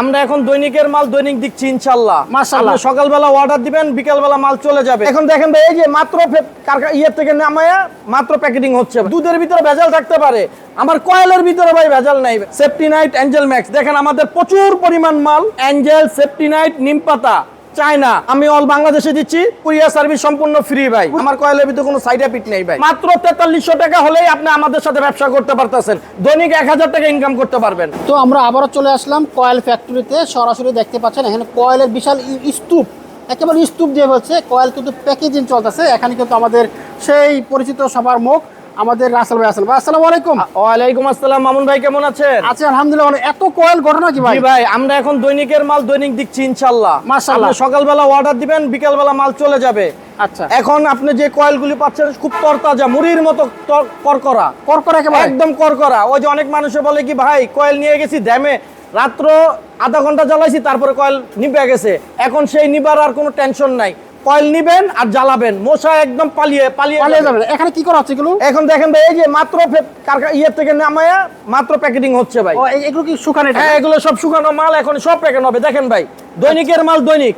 আমরা এখন দৈনিকের মাল দৈনিক দিচ্ছি ইনশাল্লাহ মাশাআল্লাহ। সকালবেলা অর্ডার দিবেন বিকালবেলা মাল চলে যাবে। এখন দেখেন ভাই এই যে মাত্র ইয়ের থেকে নামায়া মাত্র প্যাকেটিং হচ্ছে। দুধের ভিতরে ভেজাল থাকতে পারে। আমার কয়েলের ভিতরে ভাই ভেজাল নাই। সেফটি নাইট অ্যাঞ্জেল ম্যাক্স দেখেন আমাদের প্রচুর পরিমাণ মাল। অ্যাঞ্জেল সেফটি নাইট নিম পাতা। চায়না, আমি অল বাংলাদেশে দিচ্ছি, কুরিয়ার সার্ভিস সম্পূর্ণ ফ্রি ভাই। আমার কয়েলের ভিতরে কোনো সাইড এফেক্ট নেই ভাই। মাত্র তেতাল্লিশশো টাকা হলেই আপনি আমাদের সাথে ব্যবসা করতে পারতেছেন। দৈনিক এক হাজার টাকা ইনকাম করতে পারবেন। তো আমরা আবারও চলে আসলাম কয়েল ফ্যাক্টরিতে সরাসরি দেখতে পাচ্ছেন, এখানে কয়েলের বিশাল স্তূপ। একেবারে স্তূপ দিয়ে হচ্ছে কয়েল কিন্তু প্যাকেজিং চলতেছে। এখানে কিন্তু আমাদের সেই পরিচিত সবার মুখ। আমাদের রাসেল ভাই আসেল ভাই আসসালামু আলাইকুম। ওয়ালাইকুম আসসালাম। মামুন ভাই কেমন আছেন? আছি আলহামদুলিল্লাহ এত কয়েল ঘটনা কি ভাই? ভাই আমরা এখন দৈনিকের মাল দৈনিক দিচ্ছি ইনশাল্লাহ মাশাআল্লাহ। আপনি সকালবেলা অর্ডার দিবেন বিকালবেলা মাল চলে যাবে। আচ্ছা। এখন আপনি যে কয়েলগুলি পাচ্ছেন খুব তরতাজা মুড়ির মতো করকরা। করকরা একদম করকরা। ওই যে অনেক মানুষে বলে কি ভাই কয়েল নিয়ে গেছি ড্যামে রাত্র আধা ঘণ্টা জ্বালাইছি তারপরে কয়েল নিবে গেছে। এখন সেই নিবার আর কোনো টেনশন নাই। কয়েল নিবেন আর জ্বালাবেন। মশা একদম পালিয়ে পালিয়ে পালিয়ে যাবে। এখানে কি করা হচ্ছে এগুলো? এখন দেখেন ভাই এই যে মাত্র ইয়ে ইয়ের থেকে নামায়া মাত্র প্যাকেটিং হচ্ছে ভাই। এগুলো কি শুকানো হ্যাঁ এগুলো সব শুকানো মাল এখন সব প্যাকেট হবে। দেখেন ভাই দৈনিকের মাল দৈনিক।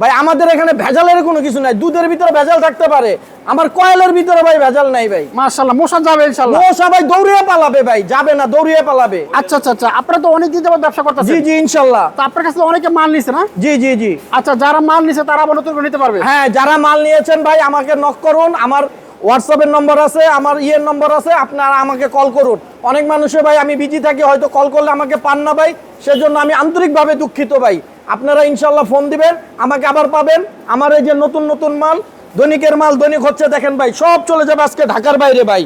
ভাই আমাদের এখানে ভেজালের কোনো কিছু নাই। দুধের ভিতরে ভেজাল থাকতে পারে। আমার কয়েলের ভিতরে ভাই ভেজাল নাই ভাই। মাশাআল্লাহ মশা যাবে ইনশাআল্লাহ। মশা ভাই দৌড়িয়ে পালাবে ভাই যাবে না দৌড়িয়ে পালাবে। আচ্ছা আচ্ছা আচ্ছা আপনারা তো অনেক দিন যাবত ব্যবসা জি করতেছেন। জি ইনশাল্লাহ তো আপনার কাছে অনেকে মাল নিছে না? জি জি জি। আচ্ছা যারা মাল নিছে তারা আবার নতুন করে নিতে পারবে? হ্যাঁ যারা মাল নিয়েছেন ভাই আমাকে নক করুন। আমার হোয়াটসঅ্যাপের নম্বর আছে আমার ইয়ের নম্বর আছে আপনারা আমাকে কল করুন। অনেক মানুষে ভাই আমি বিজি থাকি হয়তো কল করলে আমাকে পান না ভাই। সেজন্য আমি আন্তরিকভাবে দুঃখিত ভাই। আপনারা ইনশাল্লাহ ফোন দিবেন আমাকে আবার পাবেন। আমার এই যে নতুন নতুন মাল দৈনিকের মাল দৈনিক হচ্ছে দেখেন ভাই সব চলে যাবে আজকে ঢাকার বাইরে ভাই।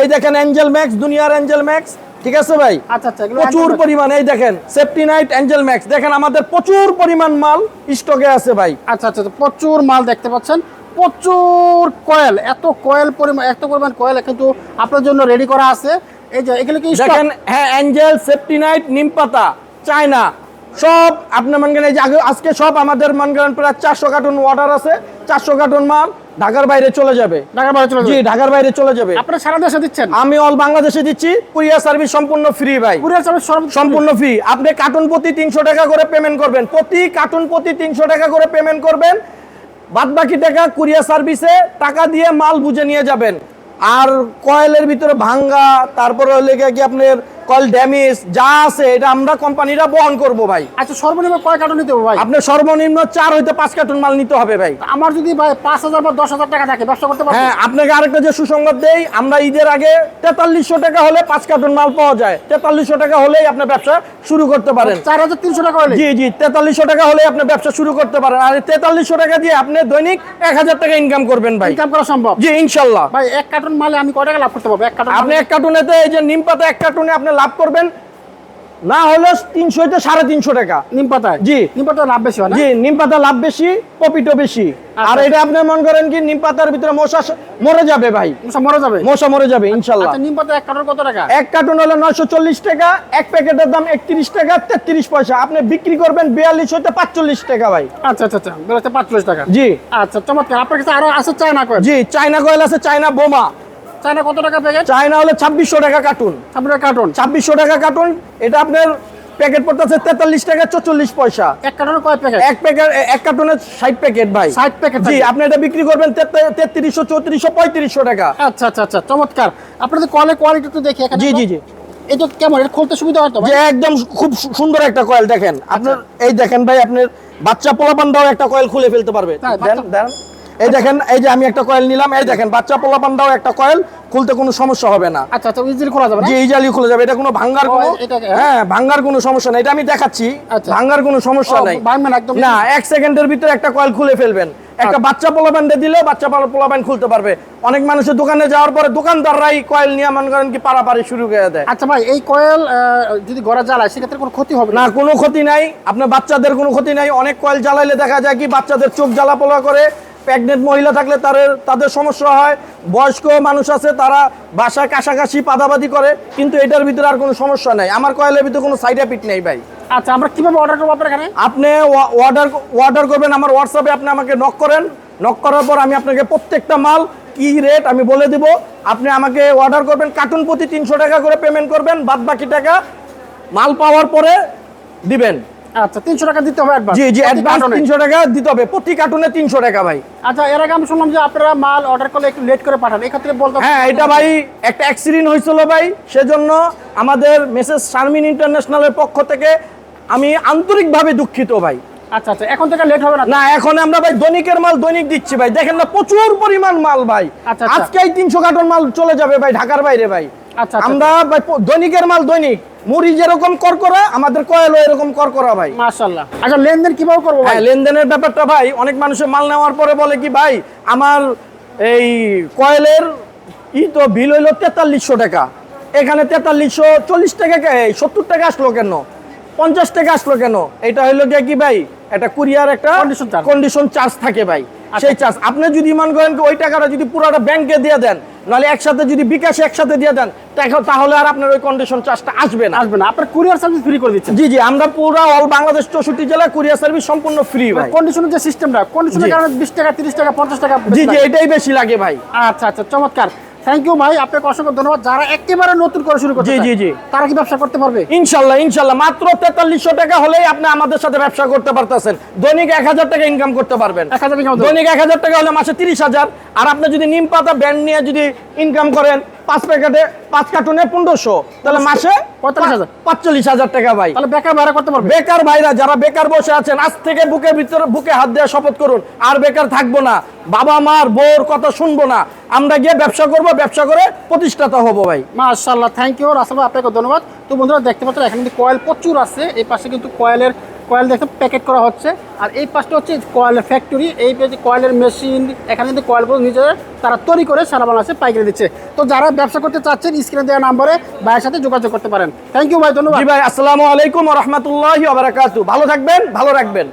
এই দেখেন অ্যাঞ্জেল ম্যাক্স দুনিয়ার অ্যাঞ্জেল ম্যাক্স ঠিক আছে ভাই? আচ্ছা আচ্ছা প্রচুর পরিমাণ এই দেখেন সেফটি নাইট অ্যাঞ্জেল ম্যাক্স দেখেন আমাদের প্রচুর পরিমাণ মাল স্টকে আছে ভাই। আচ্ছা আচ্ছা আচ্ছা, প্রচুর মাল দেখতে পাচ্ছেন। প্রচুর কয়েল এত কয়েল পরিমাণ এত পরিমাণ কয়েল কিন্তু আপনার জন্য রেডি করা আছে। এই যে এগুলো কি দেখেন হ্যাঁ অ্যাঞ্জেল সেফটি নাইট নিম পাতা। চায়না সব আপনার মনে করেন এই যে আগে- আজকে সব আমাদের মনে করেন প্রায় চারশো কার্টুন ওয়াটার আছে। চারশো কার্টুন মাল ঢাকার বাইরে চলে যাবে। ঢাকার বাইরে চলে জি ঢাকার বাইরে চলে যাবে। আপনারা সারা দেশে দিচ্ছেন? আমি অল বাংলাদেশে দিচ্ছি। কুরিয়ার সার্ভিস সম্পূর্ণ ফ্রি ভাই। কুরিয়ার সার্ভিস সম্পূর্ণ ফ্রি আপনি কার্টুন প্রতি তিনশো টাকা করে পেমেন্ট করবেন। প্রতি কার্টুন প্রতি তিনশো টাকা করে পেমেন্ট করবেন। বাদ বাকি টাকা কুরিয়ার সার্ভিসে টাকা দিয়ে মাল বুঝে নিয়ে যাবেন। আর কয়েলের ভিতরে ভাঙ্গা তারপরে হলে গিয়ে কি আপনার কয়েল ড্যামেজ যা আছে এটা আমরা কোম্পানিরা বহন করব ভাই। আচ্ছা সর্বনিম্ন কয় কার্টন নিতে হবে ভাই? আপনার সর্বনিম্ন চার হইতে পাঁচ কার্টুন মাল নিতে হবে ভাই। আমার যদি ভাই পাঁচ হাজার বা দশ হাজার টাকা থাকে ব্যবসা করতে পারব? হ্যাঁ আপনাকে আরেকটা যে সুসংবাদ দেই আমরা ঈদের আগে তেতাল্লিশশো টাকা হলে পাঁচ কার্টুন মাল পাওয়া যায়। তেতাল্লিশশো টাকা হলেই আপনার ব্যবসা শুরু করতে পারেন। চার হাজার তিনশো টাকা হলে? জি জি তেতাল্লিশশো টাকা হলে আপনি ব্যবসা শুরু করতে পারেন। আর তেতাল্লিশশো টাকা দিয়ে আপনি দৈনিক এক হাজার টাকা ইনকাম করবেন ভাই। ইনকাম করা সম্ভব? জি ইনশাল্লাহ। ভাই এক কার্টন মালে আমি কয় টাকা লাভ করতে পারব? এক কার্টন আপনি এক কার্টুনেতে এই যে নিম পাতা এক কার্টুনে আপনি লাভ করবেন না হলে তিনশো হইতে সাড়ে তিনশো টাকা। নিম পাতায়? জি। নিম পাতায় লাভ বেশি জি নিম পাতা লাভ বেশি প্রফিটও বেশি। আর এটা আপনি মনে করেন কি নিম পাতার ভিতরে মশা মরে যাবে ভাই। মশা মরে যাবে? মশা মরে যাবে ইনশাল্লাহ। আচ্ছা নিম পাতা এক কার্টন কত টাকা? এক কার্টুন হলো নয়শো চল্লিশ টাকা এক প্যাকেটের দাম একত্রিশ টাকা তেত্রিশ পয়সা। আপনি বিক্রি করবেন বিয়াল্লিশ হইতে পাঁচচল্লিশ টাকা ভাই। আচ্ছা আচ্ছা আচ্ছা বেরোচ্ছে পাঁচচল্লিশ টাকা। জি। আচ্ছা চমৎকার। আপনার কাছে আরও আছে চায়না কয়েল? জি চায়না কয়েল আছে চায়না বোমা। চায়না কত টাকা প্যাকেট চায়না হলে ছাব্বিশশো টাকা কার্টুন আপনার কার্টন ছাব্বিশশো টাকা কার্টুন এটা আপনার প্যাকেট পড়তেছে তেতাল্লিশ টাকা চল্লিশ পয়সা। এক কার্টনে কয় প্যাকেট এক প্যাকেট এক কার্টুনের ষাট প্যাকেট ভাই। 60 প্যাকেট জি আপনি এটা বিক্রি করবেন তেত্রিশশো চৌত্রিশশো পঁয়ত্রিশশো টাকা। আচ্ছা আচ্ছা আচ্ছা চমৎকার। আপনাদের কলের কোয়ালিটি একটু দেখি জি জি জি। এটা কেমন? এটা খুলতে সুবিধা হয় তো ভাই? যে একদম খুব সুন্দর একটা কয়েল দেখেন। আপনার এই দেখেন ভাই আপনার বাচ্চা পোলাপান্ডাও একটা কয়েল খুলে ফেলতে পারবে। দেন দেন। এই দেখেন এই যে আমি একটা কয়েল নিলাম এই দেখেন বাচ্চা পোলাপান্ডাও একটা কয়েল খুলতে কোনো সমস্যা হবে না। আচ্ছা আচ্ছা ইজিলি খোলা যাবে না? যে এই জালি খুলে যাবে এটা কোনো ভাঙ্গার কোনো হ্যাঁ? ভাঙ্গার কোনো সমস্যা নাই এটা আমি দেখাচ্ছি আচ্ছা। ভাঙ্গার কোনো সমস্যা ও, নাই। ভাঙবে না একদম না এক সেকেন্ডের ভিতরে একটা কয়েল খুলে ফেলবেন। একটা বাচ্চা পোলাপান্ডে দিলেও বাচ্চা পোলাপান খুলতে পারবে। অনেক মানুষের দোকানে যাওয়ার পরে দোকানদাররাই কয়েল নিয়ে মনে করেন কি পারাপারি শুরু করে দেয়। আচ্ছা ভাই এই কয়েল যদি গড়া জ্বালায় সেক্ষেত্রে কোনো ক্ষতি হবে না না কোনো ক্ষতি নাই। আপনার বাচ্চাদের কোনো ক্ষতি নাই। অনেক কয়েল জ্বালাইলে দেখা যায় কি বাচ্চাদের চোখ জ্বালা পোলা করে। প্রেগনেন্ট মহিলা থাকলে তাদের তাদের সমস্যা হয় বয়স্ক মানুষ আছে তারা বাসায় কাশাকাশি পাদাবাদি করে কিন্তু এটার ভিতরে আর কোনো সমস্যা নাই। আমার কয়েলের ভিতরে কোনো সাইড এফেক্ট নেই ভাই। আচ্ছা আমরা কীভাবে অর্ডার করব আপনার এখানে? আপনি অর্ডার অর্ডার করবেন আমার হোয়াটসঅ্যাপে আপনি আমাকে নক করেন। নক করার পর আমি আপনাকে প্রত্যেকটা মাল কি রেট আমি বলে দিব। আপনি আমাকে অর্ডার করবেন কার্টুন প্রতি তিনশো টাকা করে পেমেন্ট করবেন বাদ বাকি টাকা মাল পাওয়ার পরে দিবেন। আচ্ছা তিনশো টাকা দিতে হবে অ্যাডভান্স জি জি অ্যাডভান্স তিনশো টাকা দিতে হবে। প্রতি কার্টুনে তিনশো টাকা ভাই। আচ্ছা এর আগে আমি শুনলাম যে আপনারা মাল অর্ডার করলে একটু লেট করে পাঠান। এক্ষেত্রে বলতে হ্যাঁ এটা ভাই একটা অ্যাক্সিডেন্ট হয়েছিল ভাই। সেজন্য আমাদের মেসেজ শারমিন ইন্টারন্যাশনালের পক্ষ থেকে আমি আন্তরিকভাবে দুঃখিত ভাই। আচ্ছা আচ্ছা এখন থেকে লেট হবে না না এখন আমরা ভাই দৈনিকের মাল দৈনিক দিচ্ছি ভাই। দেখেন না প্রচুর পরিমাণ মাল ভাই। আচ্ছা, আচ্ছা। আজকেই তিনশো কার্টন মাল চলে যাবে ভাই ঢাকার বাইরে ভাই। আচ্ছা, আচ্ছা। আমরা ভাই দৈনিকের মাল দৈনিক। মুড়ি যেরকম করকরা আমাদের কয়েলও এরকম করকরা ভাই। মাশাআল্লাহ। আচ্ছা লেনদেন কীভাবে করব ভাই? হ্যাঁ লেনদেনের ব্যাপারটা ভাই অনেক মানুষের মাল নেওয়ার পরে বলে কি ভাই আমার এই কয়েলের ই তো বিল হইল তেতাল্লিশশো টাকা। এখানে তেতাল্লিশশো চল্লিশ টাকা সত্তর টাকা আসলো কেন? পঞ্চাশ টাকা আসলো কেন? এটা হইল গিয়ে কি ভাই এটা কুরিয়ার একটা কন্ডিশন চার্জ থাকে ভাই। আচ্ছা। সেই চার্জ আপনি যদি মনে করেন ওই টাকাটা যদি পুরোটা ব্যাংকে দিয়ে দেন নাহলে একসাথে যদি বিকাশে একসাথে দিয়ে দেন তাহলে- তাহলে আর আপনার ওই কন্ডিশন চার্জটা আসবে না। আসবে না। আপনার কুরিয়ার সার্ভিস ফ্রি করে দিচ্ছেন। জি জি আমরা পুরো অল বাংলাদেশ চৌষট্টি জেলায় কুরিয়ার সার্ভিস সম্পূর্ণ ফ্রি ভাই। কন্ডিশনের যে সিস্টেমটা কন্ডিশনের কারণে বিশ টাকা তিরিশ টাকা পঞ্চাশ টাকা জি জি এটাই বেশি লাগে ভাই। আচ্ছা আচ্ছা চমৎকার। থ্যাংক ইউ ভাই। আপনাকে অসংখ্য ধন্যবাদ। যারা একেবারে নতুন করে শুরু করছে জি, জি, জি। তারা কি ব্যবসা করতে পারবে? ইনশাল্লাহ ইনশাল্লাহ। মাত্র তেতাল্লিশশো টাকা হলেই আপনি আমাদের সাথে ব্যবসা করতে পারতেছেন। দৈনিক এক হাজার টাকা ইনকাম করতে পারবেন। দৈনিক এক হাজার টাকা হলে মাসে তিরিশ হাজার। আর আপনি যদি নিম পাতা ব্যান্ড নিয়ে যদি ইনকাম করেন পাঁচ প্যাকেটে পাঁচ কার্টুনে পনেরোশো। তাহলে মাসে পঁয়তাল্লিশ হাজার। পাঁচচল্লিশ হাজার টাকা ভাই। তাহলে বেকার ভাড়া করতে পারবে। বেকার ভাইরা যারা বেকার বসে আছেন আজ থেকে বুকের ভিতরে বুকে হাত দেওয়া শপথ করুন আর বেকার থাকব না। বাবা মার বউর কথা শুনব না। আমরা গিয়ে ব্যবসা করব ব্যবসা করে প্রতিষ্ঠাতা হব ভাই। মাশাআল্লাহ থ্যাংক ইউ রাসেল আপনাকে ধন্যবাদ। তো বন্ধুরা দেখতে পাচ্ছেন এখানে কিন্তু কয়েল প্রচুর আছে। এই পাশে কিন্তু কয়েলের কয়েল দেখতে প্যাকেট করা হচ্ছে। আর এই পাশটা হচ্ছে কয়েলের ফ্যাক্টরি এই পেয়েছে কয়েলের মেশিন এখানে কিন্তু কয়েলগুলো নিজেদের তারা তৈরি করে সারা বাংলাদেশে পাইকারি দিচ্ছে। তো যারা ব্যবসা করতে চাচ্ছেন স্ক্রিনে দেওয়া নাম্বারে ভাইয়ের সাথে যোগাযোগ করতে পারেন। থ্যাংক ইউ ভাই, ধন্যবাদ। ভাই, আসসালামু আলাইকুম রহমতুল্লাহ ভালো থাকবেন, ভালো রাখবেন।